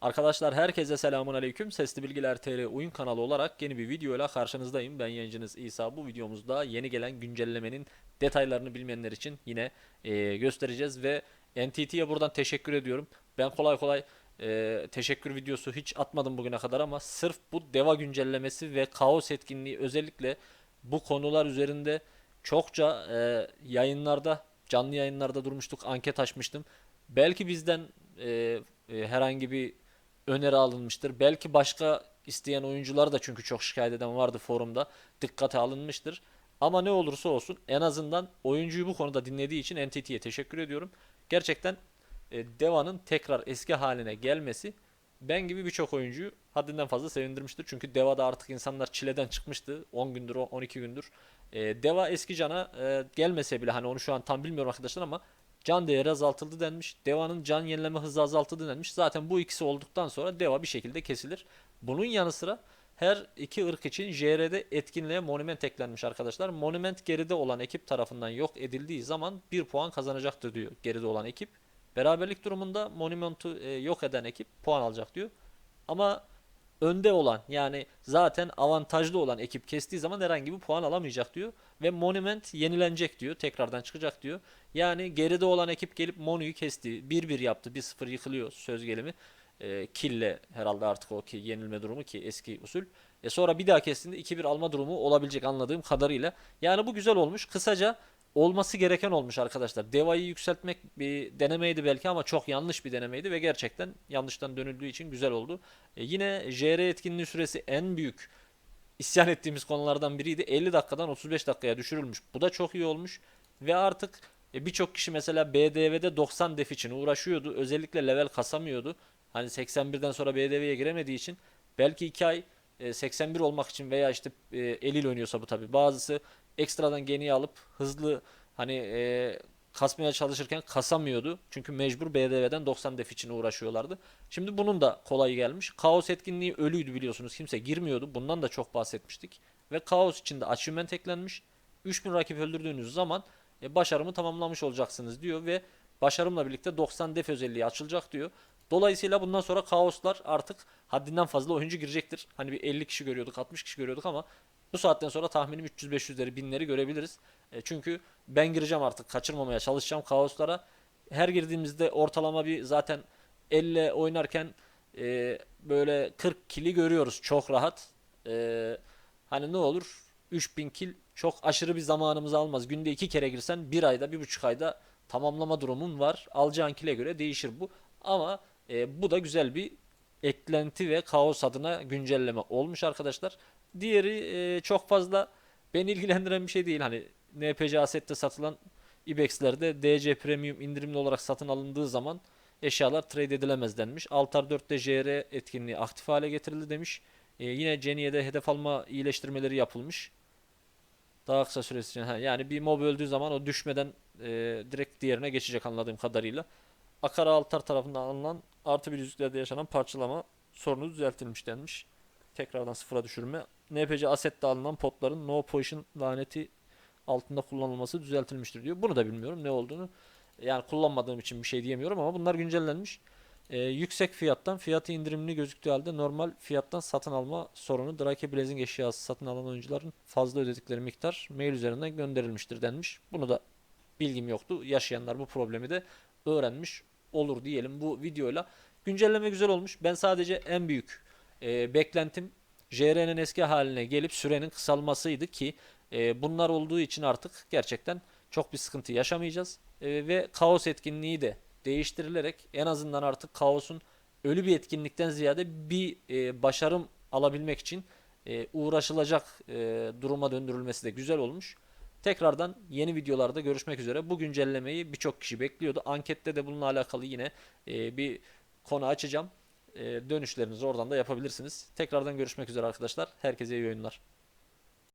Arkadaşlar herkese selamun aleyküm. Sesli Bilgiler TR oyun kanalı olarak yeni bir videoyla karşınızdayım. Ben yayıncınız İsa. Bu videomuzda yeni gelen güncellemenin detaylarını bilmeyenler için yine e, göstereceğiz ve NTT'ye buradan teşekkür ediyorum. Ben kolay kolay e, teşekkür videosu hiç atmadım bugüne kadar ama sırf bu deva güncellemesi ve kaos etkinliği özellikle bu konular üzerinde çokça e, yayınlarda canlı yayınlarda durmuştuk anket açmıştım. Belki bizden e, e, herhangi bir öneri alınmıştır. Belki başka isteyen oyuncular da çünkü çok şikayet eden vardı forumda. Dikkate alınmıştır. Ama ne olursa olsun en azından oyuncuyu bu konuda dinlediği için NTT'ye teşekkür ediyorum. Gerçekten e, Deva'nın tekrar eski haline gelmesi ben gibi birçok oyuncuyu haddinden fazla sevindirmiştir. Çünkü Deva'da artık insanlar çileden çıkmıştı. 10 gündür, 12 gündür. E, Deva eski cana e, gelmese bile hani onu şu an tam bilmiyorum arkadaşlar ama can değeri azaltıldı denmiş. Deva'nın can yenileme hızı azaltıldı denmiş. Zaten bu ikisi olduktan sonra Deva bir şekilde kesilir. Bunun yanı sıra her iki ırk için JR'de etkinliğe monument eklenmiş arkadaşlar. Monument geride olan ekip tarafından yok edildiği zaman 1 puan kazanacaktır diyor geride olan ekip. Beraberlik durumunda monumentu e, yok eden ekip puan alacak diyor. Ama önde olan yani zaten avantajlı olan ekip kestiği zaman herhangi bir puan alamayacak diyor. Ve monument yenilenecek diyor. Tekrardan çıkacak diyor. Yani geride olan ekip gelip Monu'yu kesti. 1-1 yaptı. 1-0 yıkılıyor söz gelimi. E, kille herhalde artık o ki yenilme durumu ki eski usul. E sonra bir daha kestiğinde 2-1 alma durumu olabilecek anladığım kadarıyla. Yani bu güzel olmuş. Kısaca olması gereken olmuş arkadaşlar. Deva'yı yükseltmek bir denemeydi belki ama çok yanlış bir denemeydi ve gerçekten yanlıştan dönüldüğü için güzel oldu. E, yine JR etkinliği süresi en büyük isyan ettiğimiz konulardan biriydi. 50 dakikadan 35 dakikaya düşürülmüş. Bu da çok iyi olmuş ve artık e, birçok kişi mesela BDV'de 90 def için uğraşıyordu. Özellikle level kasamıyordu. Hani 81'den sonra BDV'ye giremediği için belki 2 ay e, 81 olmak için veya işte e, eliyle oynuyorsa bu tabi. Bazısı ekstradan geniye alıp hızlı hani e, kasmaya çalışırken kasamıyordu. Çünkü mecbur BDV'den 90 def için uğraşıyorlardı. Şimdi bunun da kolay gelmiş. Kaos etkinliği ölüydü biliyorsunuz. Kimse girmiyordu. Bundan da çok bahsetmiştik. Ve kaos içinde achievement eklenmiş. 3000 rakip öldürdüğünüz zaman e, başarımı tamamlamış olacaksınız diyor ve başarımla birlikte 90 def özelliği açılacak diyor. Dolayısıyla bundan sonra kaoslar artık haddinden fazla oyuncu girecektir. Hani bir 50 kişi görüyorduk, 60 kişi görüyorduk ama bu saatten sonra tahminim 300-500'leri, 1000'leri görebiliriz. E, çünkü ben gireceğim artık, kaçırmamaya çalışacağım kaoslara. Her girdiğimizde ortalama bir zaten elle oynarken e, böyle 40 kili görüyoruz çok rahat. E, hani ne olur 3000 kil çok aşırı bir zamanımızı almaz. Günde iki kere girsen bir ayda, bir buçuk ayda tamamlama durumun var. Alacağın kile göre değişir bu. Ama e, bu da güzel bir eklenti ve kaos adına güncelleme olmuş arkadaşlar. Diğeri e, çok fazla beni ilgilendiren bir şey değil. Hani NPC Asset'te satılan IBEX'lerde DC Premium indirimli olarak satın alındığı zaman eşyalar trade edilemez denmiş. Altar 4'te JR etkinliği aktif hale getirildi demiş. E, yine Geniye'de hedef alma iyileştirmeleri yapılmış. Daha kısa süresi için. Yani bir mob öldüğü zaman o düşmeden e, direkt diğerine geçecek anladığım kadarıyla. Akara altar tarafından alınan artı bir yüzüklerde yaşanan parçalama sorunu düzeltilmiş denmiş. Tekrardan sıfıra düşürme. NPC asette alınan potların no position laneti altında kullanılması düzeltilmiştir diyor. Bunu da bilmiyorum ne olduğunu. Yani kullanmadığım için bir şey diyemiyorum ama bunlar güncellenmiş. Ee, yüksek fiyattan fiyatı indirimli gözüktüğü halde normal fiyattan satın alma sorunu Drake Blazing eşyası satın alan oyuncuların fazla ödedikleri miktar mail üzerinden gönderilmiştir denmiş. Bunu da bilgim yoktu. Yaşayanlar bu problemi de öğrenmiş olur diyelim bu videoyla. Güncelleme güzel olmuş. Ben sadece en büyük e, beklentim JR'nin eski haline gelip sürenin kısalmasıydı ki e, bunlar olduğu için artık gerçekten çok bir sıkıntı yaşamayacağız. E, ve kaos etkinliği de değiştirilerek en azından artık kaosun ölü bir etkinlikten ziyade bir e, başarım alabilmek için e, uğraşılacak e, duruma döndürülmesi de güzel olmuş. Tekrardan yeni videolarda görüşmek üzere. Bu güncellemeyi birçok kişi bekliyordu. Ankette de bununla alakalı yine e, bir konu açacağım. E, dönüşlerinizi oradan da yapabilirsiniz. Tekrardan görüşmek üzere arkadaşlar. Herkese iyi oyunlar.